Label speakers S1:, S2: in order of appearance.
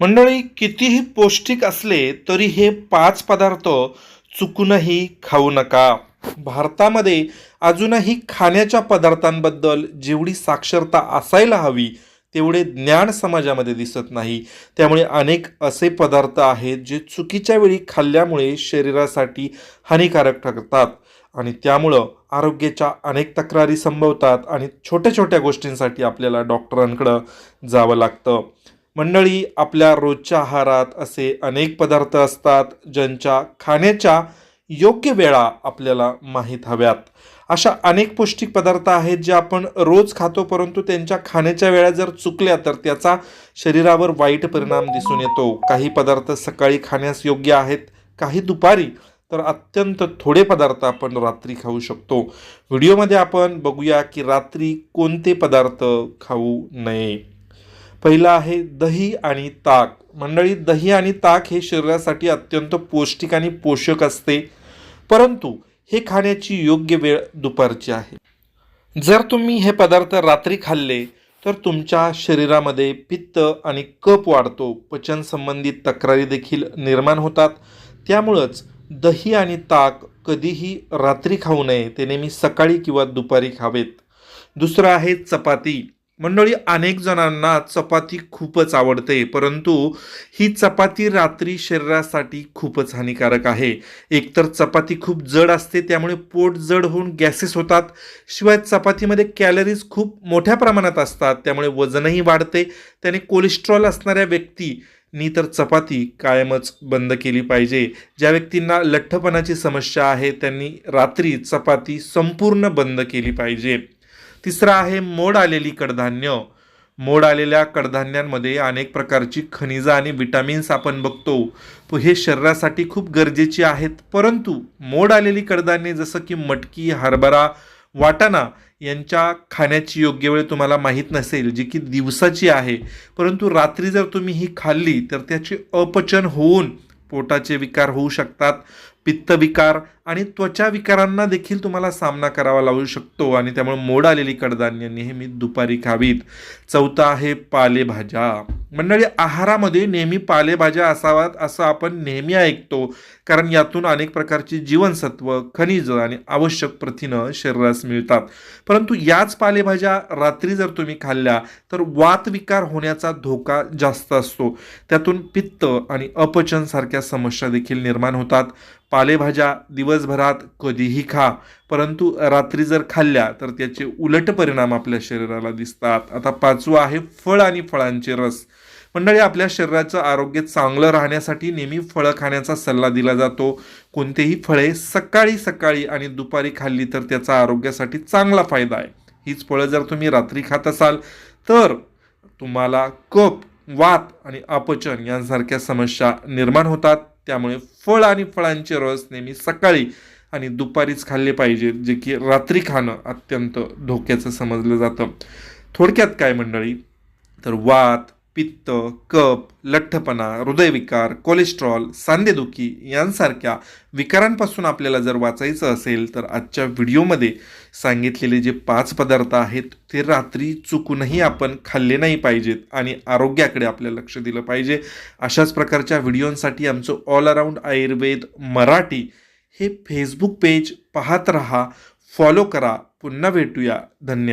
S1: मंडळी कितीही पौष्टिक असले तरी हे पाच पदार्थ चुकूनही खाऊ नका. भारतामध्ये अजूनही खाण्याच्या पदार्थांबद्दल जेवढी साक्षरता असायला हवी तेवढे ज्ञान समाजामध्ये दिसत नाही. त्यामुळे अनेक असे पदार्थ आहेत जे चुकीच्या वेळी खाल्ल्यामुळे शरीरासाठी हानिकारक ठरतात आणि त्यामुळं आरोग्याच्या अनेक तक्रारी संभवतात आणि छोट्या छोट्या गोष्टींसाठी आपल्याला डॉक्टरांकडं जावं लागतं. मंडळी आपल्या रोजच्या आहारात असे अनेक पदार्थ असतात ज्यांच्या खाण्याच्या योग्य वेळा आपल्याला माहीत हव्यात. अशा अनेक पौष्टिक पदार्थ आहेत जे आपण रोज खातो परंतु त्यांच्या खाण्याच्या वेळा जर चुकल्या तर त्याचा शरीरावर वाईट परिणाम दिसून येतो. काही पदार्थ सकाळी खाण्यास योग्य आहेत काही दुपारी तर अत्यंत थोडे पदार्थ आपण रात्री खाऊ शकतो. व्हिडिओमध्ये आपण बघूया की रात्री कोणते पदार्थ खाऊ नये. पहिलं आहे दही आणि ताक. मंडळी दही आणि ताक हे शरीरासाठी अत्यंत पौष्टिक आणि पोषक असते. परंतु हे खाण्याची योग्य वेळ दुपारची आहे. जर तुम्ही हे पदार्थ रात्री खाल्ले तर तुमच्या शरीरामध्ये पित्त आणि कप वाढतो. पचन संबंधित तक्रारी देखील निर्माण होतात. त्यामुळंच दही आणि ताक कधीही रात्री खाऊ नये ते नेहमी सकाळी किंवा दुपारी खावेत. दुसरं आहे चपाती. मंडळी अनेक जणांना चपाती खूपच आवडते परंतु ही चपाती रात्री शरीरासाठी खूपच हानिकारक आहे. एकतर चपाती खूप जड असते त्यामुळे पोट जड होऊन गॅसेस होतात. शिवाय चपातीमध्ये कॅलरीज खूप मोठ्या प्रमाणात असतात त्यामुळे वजनही वाढते. त्याने कोलेस्ट्रॉल असणाऱ्या व्यक्ती नी तर चपाती कायमच बंद केली पाहिजे. ज्या व्यक्तींना लठ्ठपणाची समस्या आहे त्यांनी रात्री चपाती संपूर्ण बंद केली पाहिजे. तिसरं आहे मोड आलेली कडधान्य. मोड आलेल्या कडधान्यांमध्ये अनेक प्रकारची खनिजं आणि विटामिन्स आपण बघतो. हे शरीरासाठी खूप गरजेची आहेत. परंतु मोड आलेली कडधान्ये जसं की मटकी हरभरा वाटाणा यांच्या खाण्याची योग्य वेळ तुम्हाला माहीत नसेल जी की दिवसाची आहे. परंतु रात्री जर तुम्ही ही खाल्ली तर त्याचे अपचन होऊन पोटाचे विकार होऊ शकतात. पित्तविकार आणि त्वचा विकारांना देखील तुम्हाला सामना करावा लागू शकतो आणि त्यामुळे मोड आलेली कडधान्य नेहमी दुपारी खावीत. चौथा आहे पालेभाज्या. मंडळी आहारामध्ये नेहमी पालेभाज्या असाव्यात असं आपण नेहमी ऐकतो. कारण यातून अनेक प्रकारची जीवनसत्व खनिज आणि आवश्यक प्रथिनं शरीरास मिळतात. परंतु याच पालेभाज्या रात्री जर तुम्ही खाल्ल्या तर वातविकार होण्याचा धोका जास्त असतो. त्यातून पित्त आणि अपचनसारख्या समस्या देखील निर्माण होतात. पालेभाज्या दिवसभरात कधीही खा परंतु रात्री जर खाल्ल्या तर त्याचे उलट परिणाम आपल्या शरीराला दिसतात. आता पाचवं आहे फळ आणि फळांचे रस. मंडळी आपल्या शरीराचं आरोग्य चांगलं राहण्यासाठी नेहमी फळं खाण्याचा सल्ला दिला जातो. कोणतेही फळे सकाळी सकाळी आणि दुपारी खाल्ली तर त्याचा आरोग्यासाठी चांगला फायदा आहे. हीच फळं जर तुम्ही रात्री खात असाल तर तुम्हाला कप वात आणि अपचन यांसारख्या समस्या निर्माण होतात. त्यामुळे फळ आणि फळांचे रस नेहमी सकाळी आणि दुपारीच खाल्ले पाहिजेत जे की रात्री खाणं अत्यंत धोक्याचं समजलं जातं. थोडक्यात काय मंडळी? तर वात पित्त कप लठ्ठपणा हृदयविकार कोलेस्ट्रॉल सांधेदुखी यांसारख्या विकारांपासून आपल्याला जर वाचायचं असेल तर आजच्या व्हिडिओमध्ये सांगितलेले जे पाच पदार्थ आहेत ते रात्री चुकूनही आपण खाल्ले नाही पाहिजेत आणि आरोग्याकडे आपलं लक्ष दिलं पाहिजे. अशाच प्रकारच्या व्हिडिओंसाठी आमचं ऑल अराऊंड आयुर्वेद मराठी हे फेसबुक पेज पाहत रहा फॉलो करा. पुन्हा भेटूया. धन्यवाद.